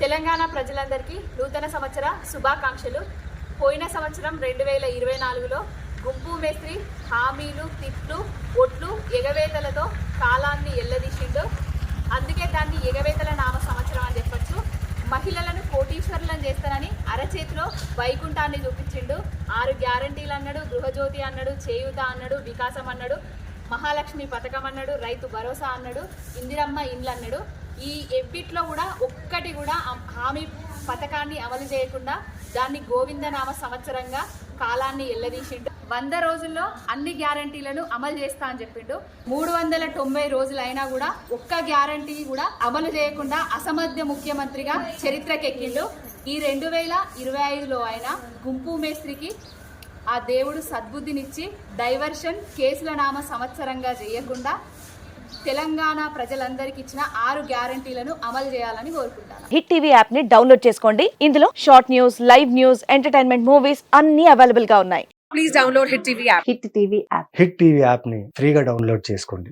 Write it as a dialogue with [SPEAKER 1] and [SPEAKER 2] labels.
[SPEAKER 1] తెలంగాణ ప్రజలందరికీ నూతన సంవత్సర శుభాకాంక్షలు. పోయిన సంవత్సరం రెండు వేల ఇరవై నాలుగులో గుంపు మేస్త్రి హామీలు తిట్లు ఒట్లు ఎగవేతలతో కాలాన్ని ఎల్లదీసిండు. అందుకే దాన్ని ఎగవేతల నామ సంవత్సరం అని చెప్పొచ్చు. మహిళలను కోటీశ్వరులను చేస్తానని అరచేతిలో వైకుంఠాన్ని చూపించిండు. ఆరు గ్యారంటీలు అన్నాడు గృహజ్యోతి అన్నాడు చేయూత అన్నాడు వికాసం అన్నాడు మహాలక్ష్మి పథకం అన్నాడు రైతు భరోసా అన్నాడు ఇందిరమ్మ ఇండ్లు అన్నాడు ఈ ఎవ్విట్లో కూడా ఒక్కటి కూడా హామీ పథకాన్ని అమలు చేయకుండా దాన్ని గోవిందనామ సంవత్సరంగా కాలాన్ని ఎల్లదీసిండు. వంద రోజుల్లో అన్ని గ్యారంటీలను అమలు చేస్తా అని చెప్పిండు. మూడు వందల తొంభై రోజులు అయినా కూడా ఒక్క గ్యారంటీ కూడా అమలు చేయకుండా అసమర్థ్య ముఖ్యమంత్రిగా చరిత్రకెక్కిండు. ఈ రెండు వేల ఇరవై ఐదులో ఆయన గుంపు మేస్త్రికి ఆ దేవుడు సద్బుద్ధినిచ్చి డైవర్షన్ కేసుల నామ సంవత్సరంగా చేయకుండా తెలంగాణ ప్రజలందరికీ ఇచ్చిన ఆరు గ్యారంటీలను అమలు చేయాలని కోరుకుంటాను.
[SPEAKER 2] హిట్ టీవీ యాప్ని డౌన్లోడ్ చేసుకోండి. ఇందులో short news live news entertainment movies అన్ని అవైలబుల్గా ఉన్నాయి.
[SPEAKER 3] Please download Hit TV app.
[SPEAKER 2] Hit TV app
[SPEAKER 4] hit TV యాప్ని ఫ్రీగా డౌన్లోడ్ చేసుకోండి.